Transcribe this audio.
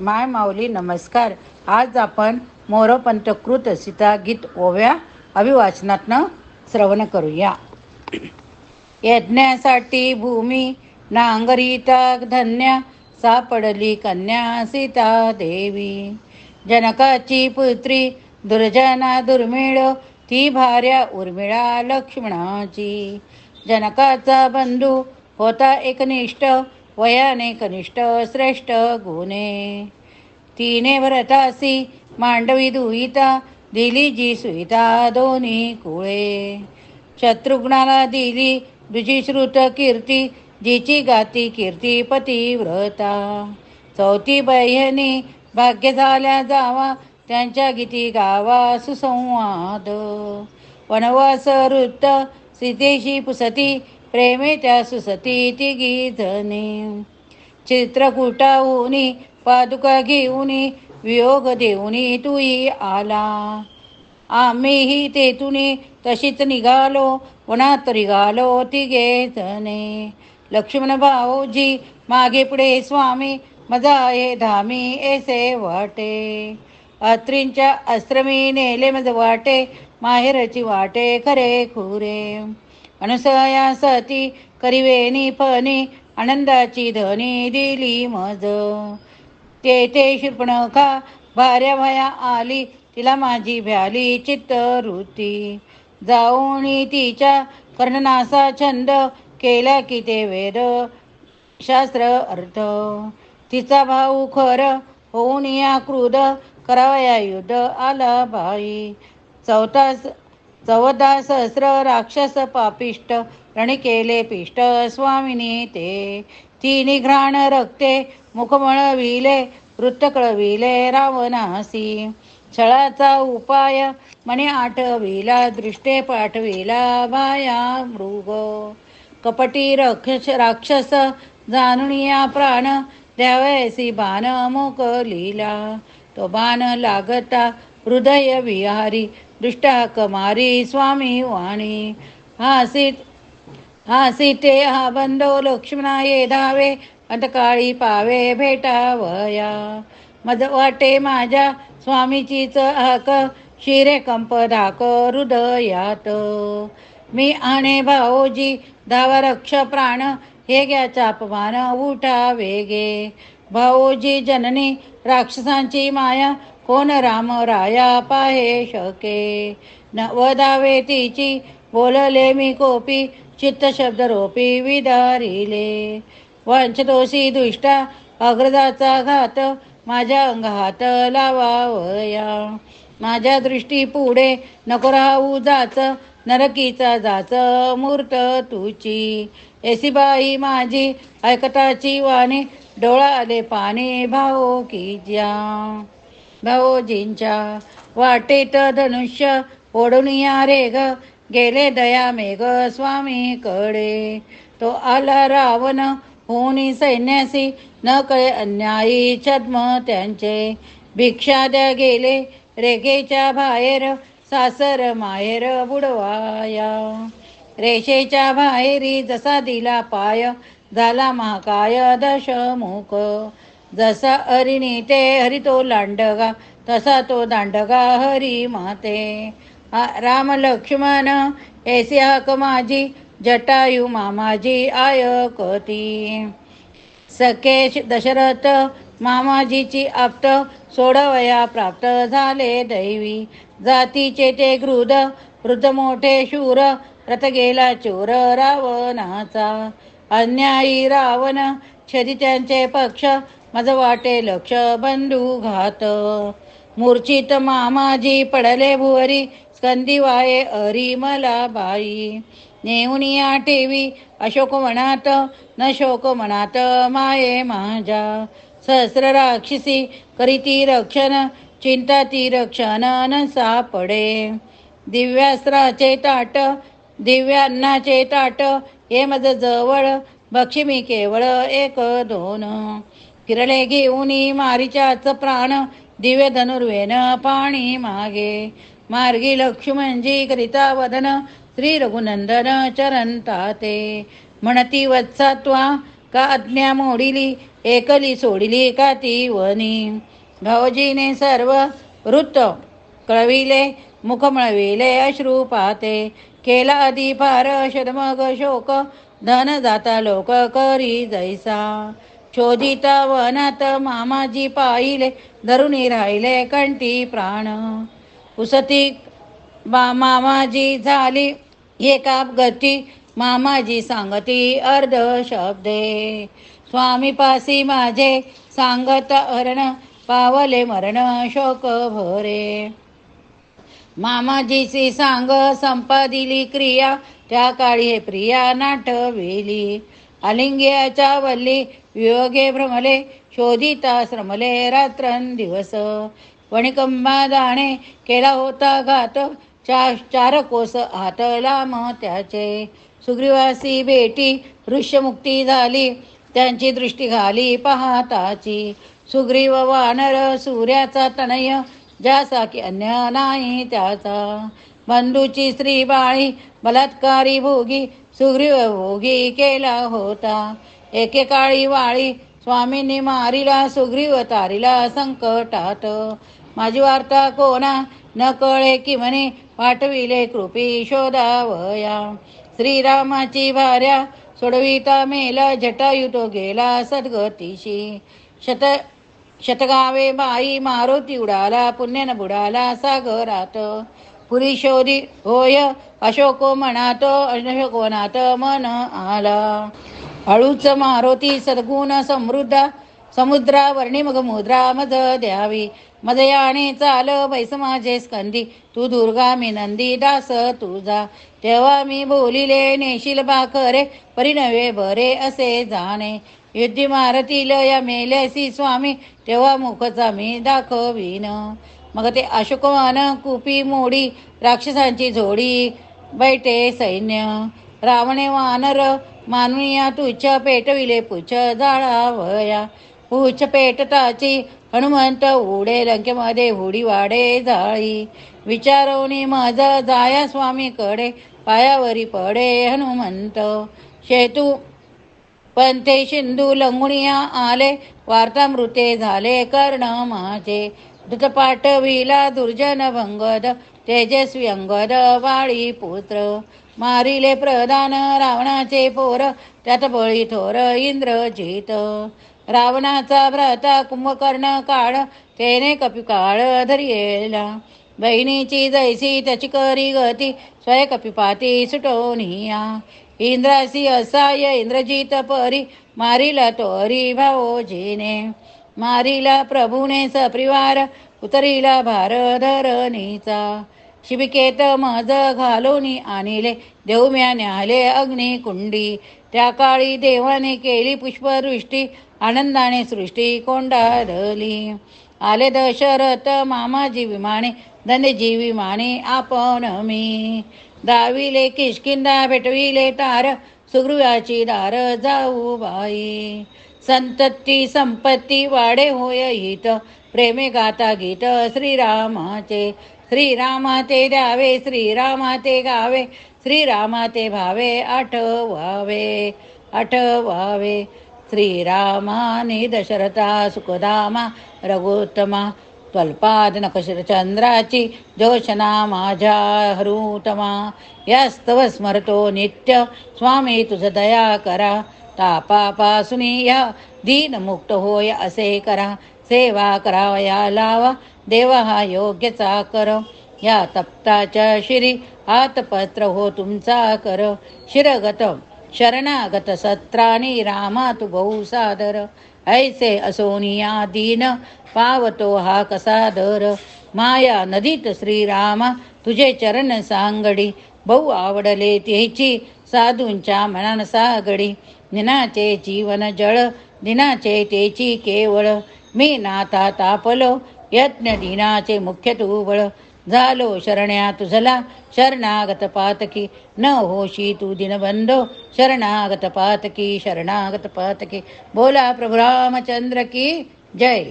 माय माऊली नमस्कार. आज आपण मोरपंथकृत सीता गीत ओव्या अभिवाचनातनं श्रवण करूया. यज्ञासाठी भूमी नांगरिता धन्या सापडली कन्या सीता देवी. जनकाची पुत्री दुर्जना दुर्मिळ ती भार्या उर्मिळा लक्ष्मणाची. जनकाचा बंधू होता एकनिष्ठ वयाने कनिष्ठ श्रेष्ठ गुणे. तिने भरतासी मांडवी दुहिता दिली जी सुहिता दोन्ही कुळे. शत्रुघ्नाला दिली दुजी श्रुत कीर्ती जिची गाती कीर्ती पतिव्रता चौथी बहिणी भाग्य झाल्या जावा त्यांच्या गीती गावा सुसंवाद. वनवास वृत्त सीतेशी पुसती प्रेमे त्या सुसती तिघी जणी चित्रकूटाहुनी पादुका घेऊनी वियोग देऊनी तुई आला। आम्हीही तेथुनी तशीच निघालो वनात निघालो तिघे धने लक्ष्मण भाऊजी मागे पुढे स्वामी मजा ये धामी एसे वाटे। अत्रींच्या अस्त्रमी नेले मज वाटे माहेरची वाटे खरे खुरे। अनसया सती करिवेनी फणी आनंदाची धनी दिली मज. तेथे शिरपणखा भार्या भया आली तिला माझी भ्याली चित्त वृत्ती तिच्या कर्णनासा छंद केला की ते वेद शास्त्र अर्थ. तिचा भाऊ खर होऊन या क्रुद करावया युद्ध आला बाई. चौथा चौदा सहस्र राक्षस पापिष्ट रण केले पिष्ट स्वामिनी ते. तिन्ही घ्राण रक्ते मुखमळ विले वृत्त कळविले रावणासी छळाचा उपाय मने आठविला दृष्टे पाठविला बाया मृग. कपटी रक्ष राक्षस जाणून या प्राण द्यावयासी बाण मोकलीला. तो बाण लागता हृदय विहारी दुष्टा कमारी स्वामी वाणी. हासित हासिते हा बंदो लक्ष्मणा ये धावे अंतकाळी पावे भेटावया. मज वाटे माझ्या स्वामीचीच हाक शिरे कंप धाक हृदयात. मी आणि भाऊजी धावा रक्ष प्राण हे घ्या चापमान उठा वेगे. भाऊजी जननी राक्षसांची माया कोण राम राया पाहे शके? न वदावे तिची बोलले मी कोपी चित्त शब्द रोपी विदारिले. वंचदोषी दुष्टा अग्रदाचा घात माझ्या अंगात लावावया. माझ्या दृष्टी पुढे नको राहू जाच नरकीचा जाच मूर्त तुची एसीबाई माझी ऐकताची वाणी डोळा आले पाणी भाऊ की ज्या. भाऊजींच्या वाटेत धनुष्य ओढून या रे ग गेले दया मेघ स्वामी कडे तो आला रावण होनी सैन्यासी न कळे अन्यायी छद्म त्यांचे. भिक्षा द्या गेले रेगेच्या बाहेर सासर माहेर बुडवाया. रेषेच्या बाहेरी जसा दिला पाय झाला महाकाय दशमुख. जसा हरिणी ते हरी तो लांडगा तसा तो दांडगा हरी माते. राम लक्ष्मण ऐसी हक माझी जटायू मामाजी आयकती. सकेश दशरथ मामाजीची आप्त सोडवया प्राप्त झाले दैवी. जातीचे ते गृद वृद्ध मोठे शूर रथ गेला चोर रावणाचा. अन्यायी रावण छदी त्यांचे पक्ष मज वाटे लक्ष बंधू घात. मूर्छित मामाजी पडले भुवरी स्कंदी वाये अरी मला बाई. नेऊनिया ठेवी अशोक म्हणात न शोक म्हणात माये माझ्या. सहस्र राक्षसी करीती रक्षण चिंता ती रक्षण न सापडे दिव्यास्त्राचे ताट दिव्यांनाचे ताट हे मज जवळ बक्षी केवळ एक दोन. फिरले घेऊनी मारीच्याच प्राण दिव्य धनुर्वेन पाणी मागे. मार्गी लक्ष्मणजी करिता वदन श्री रघुनंदन चरण ताते. म्हणती वत्सात्वा का आज्ञा मोडिली एकली सोडिली का ती वनी? भाऊजीने सर्व वृत्त कळविले मुख मळविले अश्रू पाते केला अधिपार फार शोक धन जाता लोक करी जैसा. शोधिता वनात मामाजी पाहिले धरुणी राहिले कंठी प्राण. उसती बा मामाजी झाली एका गती मामाजी सांगती अर्ध शब्दे. स्वामी पासी माझे सांगत अर्ण पावले मरण शोक भरे. मामाजीची सांग संपादिली क्रिया त्या काळी हे प्रिया नाटविली. अलिंग्याच्या वल्ली वियोगे भ्रमले शोधिता श्रमले रात्रन दिवस. वणिकंबा दाणे केला होता घात चा चार कोस हातला म त्याचे सुग्रीवासी भेटी ऋष्यमुक्ती झाली त्यांची दृष्टी घाली पाहताची. सुग्रीव वानर सूर्याचा तनय ज्यासा की अन्य नाही त्याचा. बंधूची स्त्री बाळी बलात्कारी भोगी सुग्रीव भोगी केला होता एकेकाळी वाळी स्वामींनी मारिला सुग्रीव तारिला संकटात माझी वार्ता कोणा न कळे की म्हणे पाठविले कृपी शोधावया श्रीरामाची भार्या सोडविता मेला जटायुतो गेला सद्गतीशी शत शतगावे बाई मारुती उडाला पुण्यन बुडाला सागरात पुरी शोधी होय अशोको म्हणातो अशोक नात मन आला. हळूच मारुती सद्गुण समृद्ध समुद्रा वर्णी मग मुद्रा मज द्यावी. मजयाने चाल बैस माझे स्कंदी तू दुर्गा मी नंदी दास तुझा. तेव्हा मी बोलिले नेशील बाखरे परिणवे बरे असे जाणे. युद्धी मारतील या मेल्यासी स्वामी तेव्हा मुखचा मी दाखवीन. मग ते अशोकवान कुपी मोडी राक्षसांची झोडी बैठे सैन्य रावणे वानर मानविया तुच्छ पेटविले पुछ जाळावया पुछ पेटताची हनुमंत उडे लंकेमध्ये हुडी वाडे जाळी. विचारवणी मज जाया स्वामीकडे पायावरी पडे हनुमंत. शेतू पंथे शिंदू लंगुणिया आले वार्तामृते झाले कर्ण माझे. दुतपाटविला दुर्जन भंगद तेजस्वी अंगद वाळी पुत्र. मारिले प्रधान रावणाचे पोर त्यात बळी थोर इंद्रजित. रावणाचा भ्राता कुंभकर्ण काळ तेने कपी काळ धरियेला. बहिणीची जैसी त्याची करी गती स्वय कपिपाती सुटोनिया. इंद्रासी असाय इंद्रजित परी मारिला तोरी भावोजीने मारिला प्रभूने सप्रिवार उतरिला भार धरणीचा शिबिकेत मज घालोनी आणिले देवम्या न्याले अग्निकुंडी त्या काळी देवाने केली पुष्पवृष्टी आनंदाने सृष्टी कोंडारली आले दशरथ मामाजी विमाने धनजी विमाने आपण मी. दाविले किशकिंदा भेटविले तार सुग्रीवाची दार जाऊ बाई. संतती संपत्ती वाडे होय हित प्रेमे गाता गीत श्रीरामाचे। श्रीरामा ते द्यावे श्रीरामा ते गावे श्रीरामा ते भावे आठवावे आठवावे। श्रीरामाने दशरथा सुखदामा रघोत्तमा त्वल्पाद नखशिरचंद्राची जोशना माझ्या हरूतमा यास्तव स्मरतो नित्य स्वामी तुझ दया करा। तापापासून या दीनमुक्त होय असे करा। सेवा करावया लावा देवा हा योग्यचा कर। या तप्ताच्या शिरी हातपत्र हो तुमचा कर। शिरगत शरणागत सत्रानी रामा तू बहु सादर। ऐसे असोनिया दीन पावतो हा कसा दर माया नदीत श्रीराम तुझे चरण सांगडी। बहु आवडले तेची साधूंच्या मनान सागडी। दिनाचे जीवन जळ दिनाचे तेची केवळ। मी नाथा तापलो यज्ञ दिनाचे मुख्य तू बळ झालो शरण्या तुझला शरणागत पातकी न होशी तू दिनबंधो शरणागत पातकी शरणागत पातकी. बोला प्रभु रामचंद्र की जय.